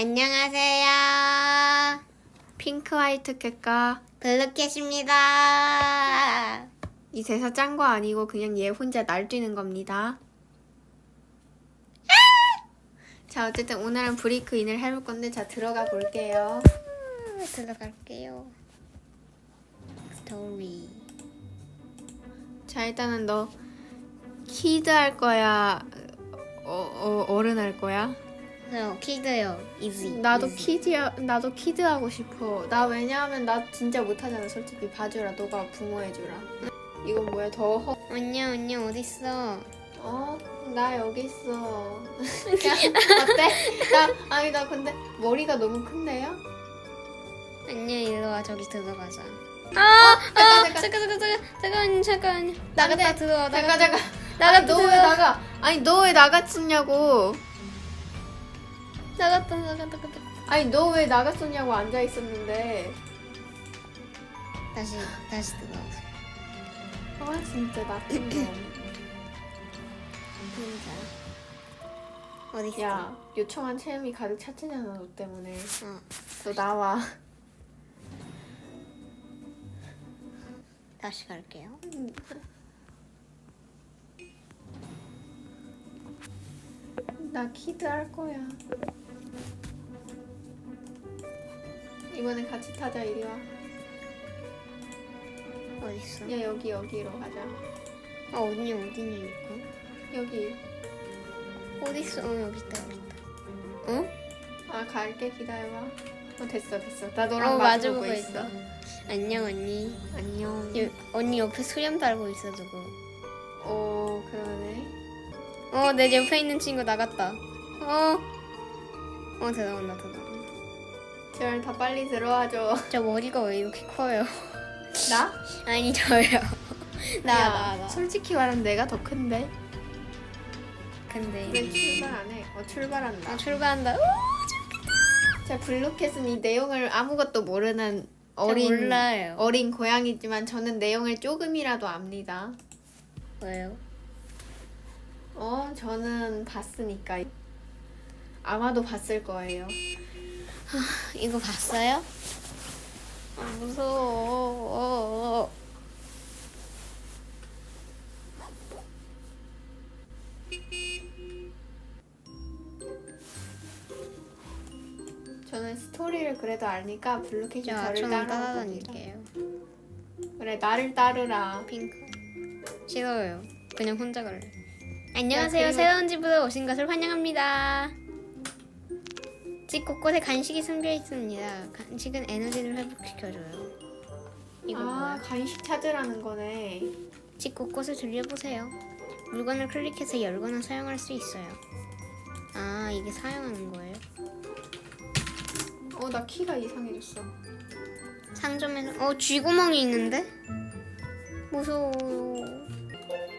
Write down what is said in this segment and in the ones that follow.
안녕하세요. 핑크 화이트 캣과 블루캣입니다. 이 대사 짠 거 아니고 그냥 얘 혼자 날뛰는 겁니다. 자 어쨌든 오늘은 브레이크인을 해볼 건데 자 들어가 볼게요. 들어갈게요. 스토리. 자 일단은 너 키드 할 거야 어, 어, 어른 할 거야? 저 키드요. 이지. 나도. 키드야 나도 키드 하고 싶어. 나 왜냐하면 나 진짜 못하잖아 솔직히 봐주라 너가 부모해주라. 이건 뭐야 더 허... 안녕 안녕 어딨어? 어? 나 여기 있어. 어때? 나 아니 나 근데 머리가 너무 큰데요? 안녕 일로 와 저기 들어가자. 아, 잠깐, 아 잠깐 잠깐 잠깐 잠깐 잠깐 안 나갔다 돼. 들어와 잠깐 나갔다 잠깐. 나갔다 아니, 너 왜 들어와. 나가? 아니 너 왜 나갔었냐고? 나갔다 나갔다 나갔다 아니 너 왜 나갔었냐고 앉아 있었는데. 다시 다시 들어와서 아 진짜 나쁜 놈. 혼자 어딨어? 야 요청한 체험이 가득 찼잖아 너 때문에. 어 너 나와. 다시 갈게요. 나 키드 할 거야. 이번엔 같이 타자 이리 와. 어딨어? 야 여기 여기로 가자. 아 어디냐 어디냐 이거? 여기. 어딨어? 어 여기 있다 여기 있다. 어? 아 갈게 기다려봐. 어 됐어 됐어. 나 너랑 어 마주보고 있어. 있어. 안녕 언니. 안녕. 여, 언니 옆에 수염 달고 있어 누구? 어 그러네. 어 내 옆에 있는 친구 나갔다. 어. 어 들어온다 들어온다. 제발 다 빨리 들어와줘. 저 머리가 왜 이렇게 커요? 나? 아니 저요. 나 야, 나 나. 솔직히 말하면 내가 더 큰데. 근데 왜 출발 안 해? 어 출발한다. 아 출발한다. 오, 자 블루캣은 이 내용을 아무것도 모르는 어린 몰라요. 어린 고양이지만 저는 내용을 조금이라도 압니다. 왜요? 어 저는 봤으니까 아마도 봤을 거예요. 이거 봤어요? 아 무서워. 저는 스토리를 그래도 알니까 블루캣이 저 저를 저는. 따라다닐게요. 그래 나를 따르라. 핑크. 싫어요. 그냥 혼자 갈래. 안녕하세요. 그리고- 새로운 집으로 오신 것을 환영합니다. 집 곳곳에 간식이 숨겨 있습니다. 간식은 에너지를 회복시켜줘요. 이거 아 뭐야? 간식 찾으라는 거네. 집 곳곳을 들려보세요. 물건을 클릭해서 열거나 사용할 수 있어요. 아 이게 사용하는 거예요? 어 나 키가 이상해졌어. 상점에는 어 쥐구멍이 있는데? 무서워.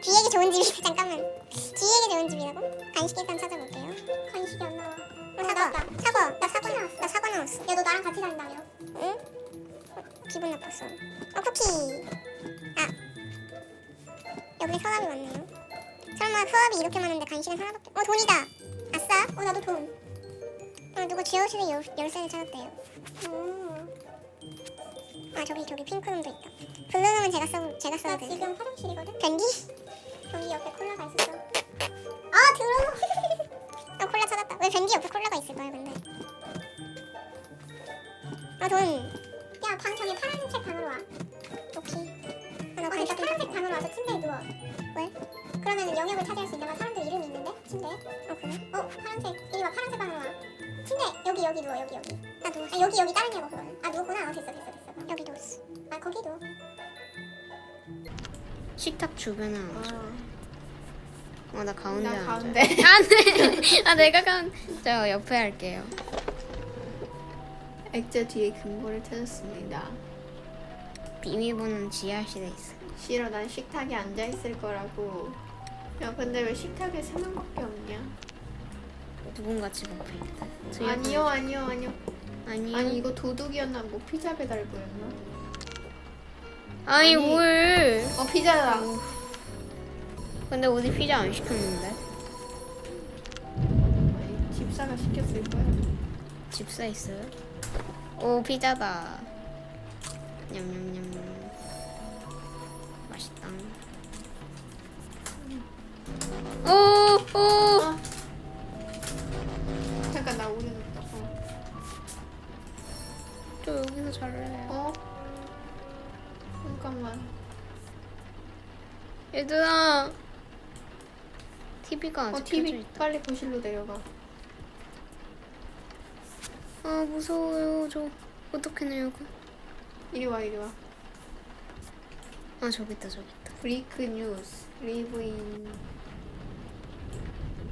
뒤에게 좋은 집이 잠깐만 뒤에게 좋은 집이라고? 간식 일단 찾아볼게요 간식이 안 나와 어 사과. 사과. 나 사과 나왔어. 나 사과 나왔어. 야 너 나랑 같이 다닌다며 응? 어, 기분 나빴어. 어 쿠키. 아. 여기 서랍이 많네요. 설마 서랍이 이렇게 많은데 간식은 하나밖에 어 돈이다. 아싸. 어 나도 돈. 어, 누구 지하실에 열, 열쇠를 찾았대요. 오. 아 저기 저기 핑크룸도 있다. 블루룸은 제가 써 제가 써도 돼 지금 화장실이거든? 변기? 변기 옆에 콜라가 있었어. 아 들어 아 콜라 찾았다. 왜 변기 옆에 콜라가 있을까요 근데? 아 돈 야 방 저기 파란색 방으로 와. 오케이. 아, 나 진짜 파란색 방으로 와서 침대에 누워. 왜? 그러면 영역을 차지할 수 있나봐 사람들 이름이 있는데? 침대에? 어 그래? 어 파란색. 이리 와 파란색 방으로 와. 침대. 여기 여기 누워 여기 여기. 나 누워. 아 여기 여기 다른 냐고 그거는 아 누웠구나. 어 됐어 됐어 됐어. 여기 누웠어. 아 거기 누워. 식탁 주변에 앉아. 아, 어나 가운데 나 앉아. 가운데. 안돼. 아 내가 가운. 저 옆에 할게요. 액자 뒤에 금고를 찾았습니다. 비밀번호는 지하실에 있어. 싫어 난 식탁에 앉아 있을 거라고. 야 근데 왜 식탁에 세 명밖에 없냐? 누군가 집 앞에 있다. 아니요 아니요 아니요. 아니요. 아니 이거 도둑이었나 뭐 피자 배달부였나? 아니, 아니. 뭘? 어 피자다. 근데 어디 피자 안 시켰는데? 집사가 시켰을 거야. 집사 있어요? 오 피자다. 냠냠냠. 맛있다. 오 오. 아. 잠깐 나 오래 뒀다. 어. 저 여기서 잘래요. 어? 잠깐만. 얘들아. TV가 아직 어 켜져 TV 있다. 빨리 거실로 내려가. 아 무서워요. 저 어떻게 내려가? 이리 와 이리 와. 아 저기 있다 저기 있다. 브리크 뉴스 리브인.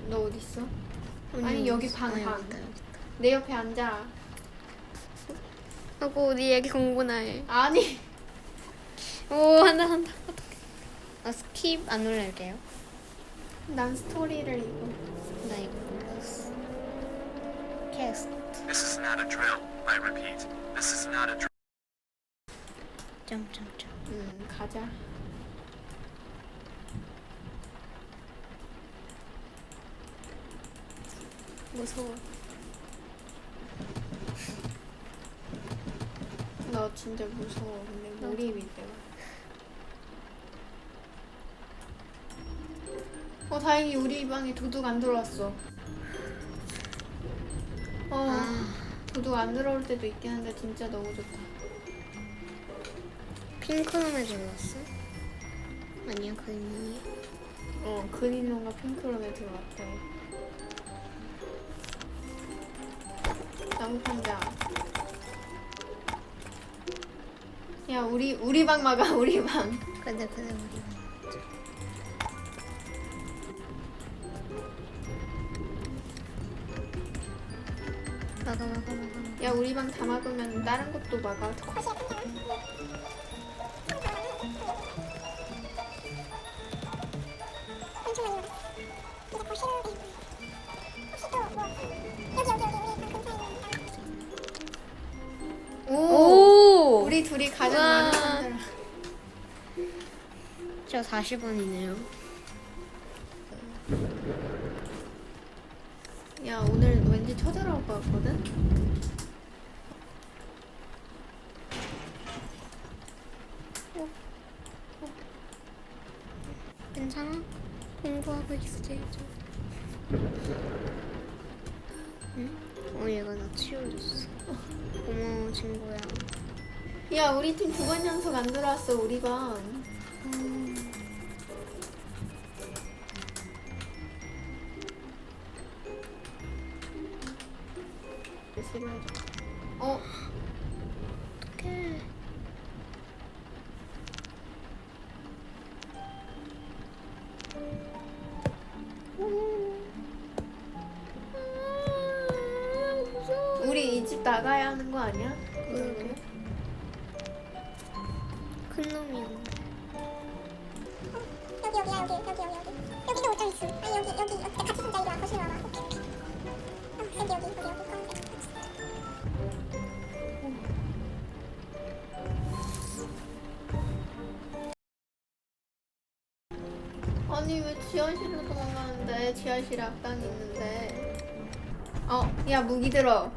너 어디 있어? 아니, 여기 방, 아, 방. 여기 있다 여기 있다. 내 옆에 앉아. 하고 우리 얘기 공부나 해. 아니. 오 한다 한다. 어떡해. 아 스킵 안 눌러할게요. 난 스토리를 읽어. 나 이거 몰랐어. 캐스트 This is not a drill. I repeat, this is not a drill. 점점점. 음 가자. 무서워. 너 진짜 무서워. 근데 몰입이 때문 어 다행히 우리 방에 도둑 안 들어왔어. 어아 도둑 안 들어올 때도 있긴 한데 진짜 너무 좋다. 핑크룸에 들어왔어? 아니야 그림이. 어 그린론과 핑크론에 들어왔대. 나무 판자. 야 우리 우리 방 막아 우리 방. 근데 근데 우리 막아 막아 막아. 야 우리 방 다 막으면 다른 것도 막아. 오. 오! 우리 둘이 가장 우와. 많은 사람. 저 40원이네요. 왠지 쳐들어올 것 같거든. 괜찮아? 공부하고 있지. 응? 어 얘가 나 치워줬어. 고마워 친구야. 야 우리 팀 두 번 연속 안 들어왔어 우리 방. 어 어떡해. 우리 이 집 나가야 하는 거 아니야? 그러게. 큰 놈이었네. 여기 여기야 여기 여기 여기 여기. 여기도 옷장 있어. 아니 여기 여기 여기 같이 손자 이리 와 거실로 와봐. 오케이 오케이. 어, 여기 여기 여기 여기 아니 왜 지하실로 도망가는데? 지하실에 악당이 있는데. 어 야 무기 들어.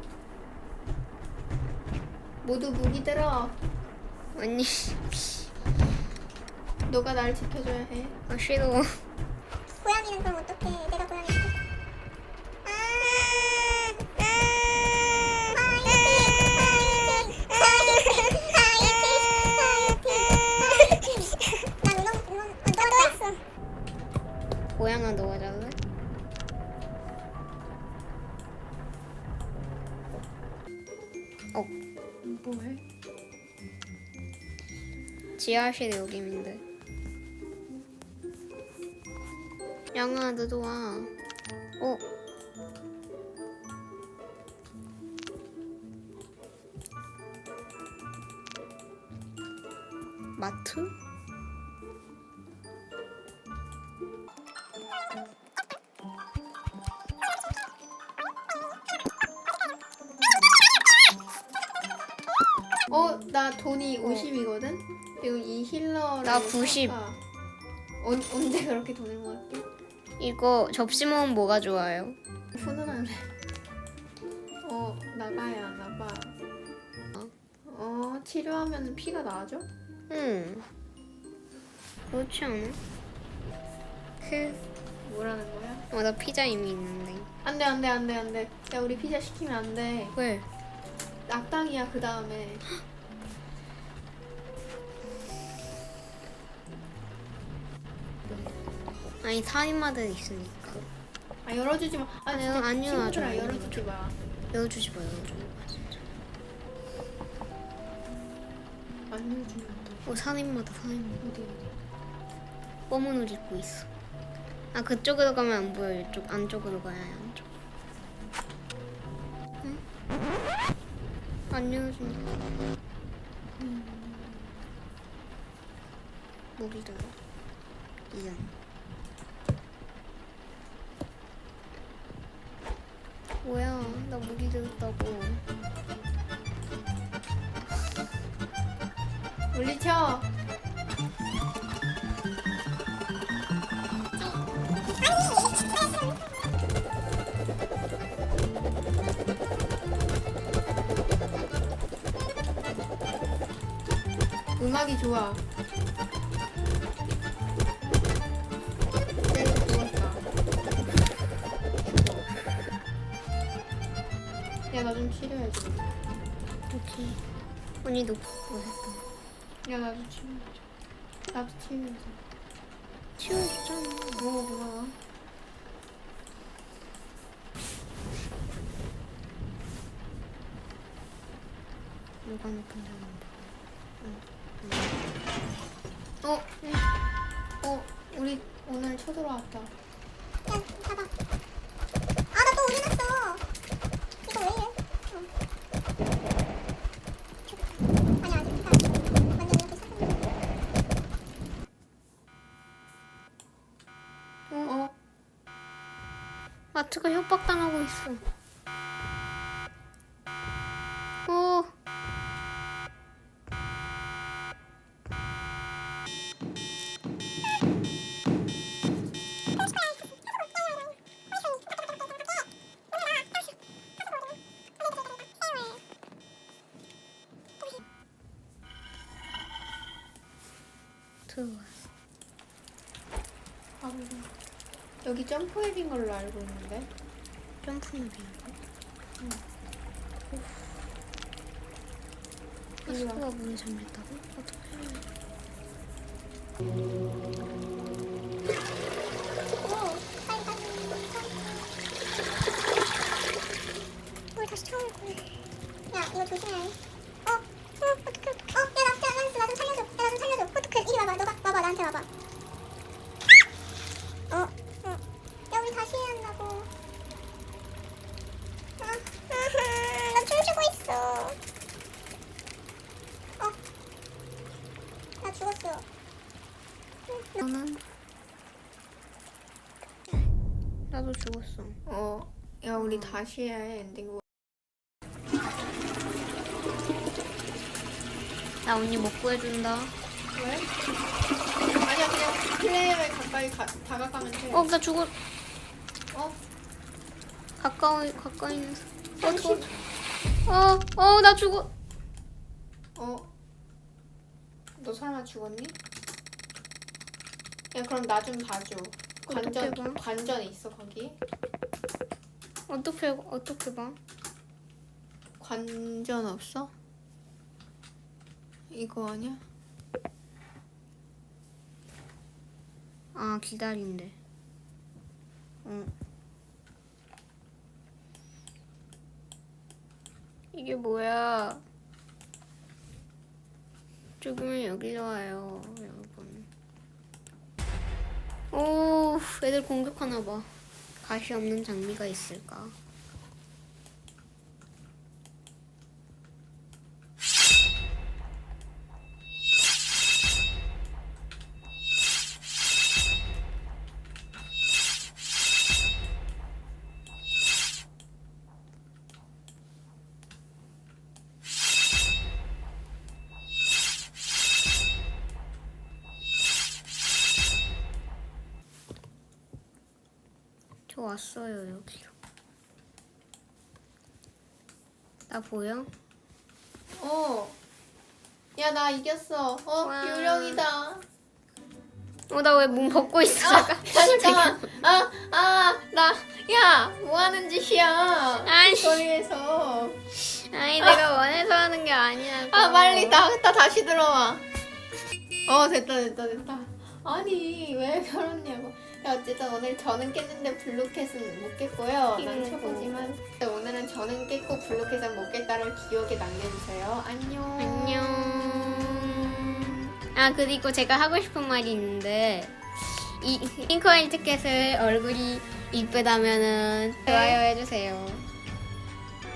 모두 무기 들어. 언니, 너가 날 지켜줘야 해. 아 싫어. 고양이는 그럼 어떡해? 지하실에 여기 있는데. 양아 너도 와. 어. 마트? 어 나 돈이 50이거든? 그리고 이 힐러를 나 90. 살까? 언, 언제 그렇게 돈을 모았지? 이거 접시 먹으면 뭐가 좋아요? 훈훈하네 어나 나가야 봐. 어? 어 치료하면 피가 나아져? 응. 그렇지 않아? 그, 뭐라는 거야? 어, 나 피자 이미 있는데. 안돼 안돼 안돼 안돼. 야 우리 피자 시키면 안 돼. 왜? 악당이야 그 다음에. 아니, 살인마들 있으니까. 아 열어주지 마. 아 아니요, 진짜 아니요, 친구들아 아니요. 열어주지 마. 열어주지 마, 진짜. 안 열어주면. 어, 살인마다, 살인마. 어디 어디. 검은 옷 입고 있어. 아, 그쪽으로 가면 안 보여. 이쪽, 안쪽으로 가야 해, 안쪽. 응? 안 열어주니까. 무기 들어. 이런. 물리쳐. 음악이 좋아. 야, 나 좀 치료해줘. 오케이. 언니도 고생했다. 야, 나도 치료해줘. 나도 치료해줘. 치워주잖아. 뭐, 뭐야? 누가 높은 사람 어, 응. 어, 우리 오늘 쳐들어왔다. 야, 봐봐. 아, 나 또 올려놨어. 이거 왜 이래? 어. 아니, 아직 피가 완전 이렇게 섞은 어, 마트가 협박당하고 있어. 오. 들어와. 가보자. 여기 점프앱인 걸로 알고 있는데. 점프맵이야. 이리 와. 가스가 문을 잠겼다고? 어떡해. 오, 빨리 다시 보내. 야, 이거 조심해. 어, 어, 어떡해. 어, 야, 나, 야, 란스, 나좀 살려줘. 야, 나 좀 살려줘. 어떡해. 이리 와봐. 너가, 와봐. 나한테 와봐. 어, 어. 야, 우리 다시 해야 한다고. 아, 아하, 나 춤추고 있어. 어. 나 죽었어. 너는? 나도 죽었어. 어, 야, 우리 다시 해, 엔딩. 나 언니 못 구해준다. 왜? 아니야, 그냥 플레이어에 가까이 가, 다가가면 돼. 어, 나 죽어. 어? 가까이, 가까이 있는. 어, 저, 어, 어, 나 죽어. 어? 너 설마 죽었니? 야, 그럼 나 좀 봐줘. 관전? 관전 있어, 거기? 어떻게, 어떻게 봐? 관전 없어? 이거 아니야? 아, 기다린대. 어. 이게 뭐야? 죽으면 여기로 와요, 여러분. 오, 애들 공격하나 봐. 가시 없는 장미가 있을까? 왔어요, 여기로. 나 보여? 어. 야, 나 이겼어. 어, 와. 유령이다. 어 나왜몸 벗고 있어? 잠깐. 야, 잠깐만. 아, 아, 나, 야, 뭐 하는 짓이야? 아니. 거리에서. 아니 내가 원해서 하는 게 아니야. 아, 빨리 나갔다 다시 들어와. 어, 됐다, 됐다, 됐다. 아니, 왜 그러냐고. 야, 어쨌든 오늘 저는 깼는데 블루캣은 못 깼고요. 난 아이고. 초보지만. 오늘은 저는 깼고 블루캣은 못 깼다를 기억에 남겨주세요. 안녕. 안녕. 아 그리고 제가 하고 싶은 말이 있는데 이 핑크와일 티켓을 얼굴이 이쁘다면은 좋아요 해주세요.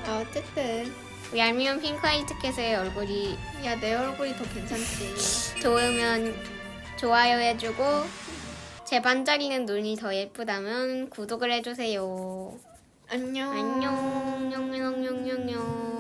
아, 어쨌든. 얄미운 핑크와일 티켓의 얼굴이 야, 내 얼굴이 더 괜찮지. 좋으면 좋아요 해주고 제 반짝이는 눈이 더 예쁘다면 구독을 해주세요. 안녕. 안녕. 냥냥냥냥냥.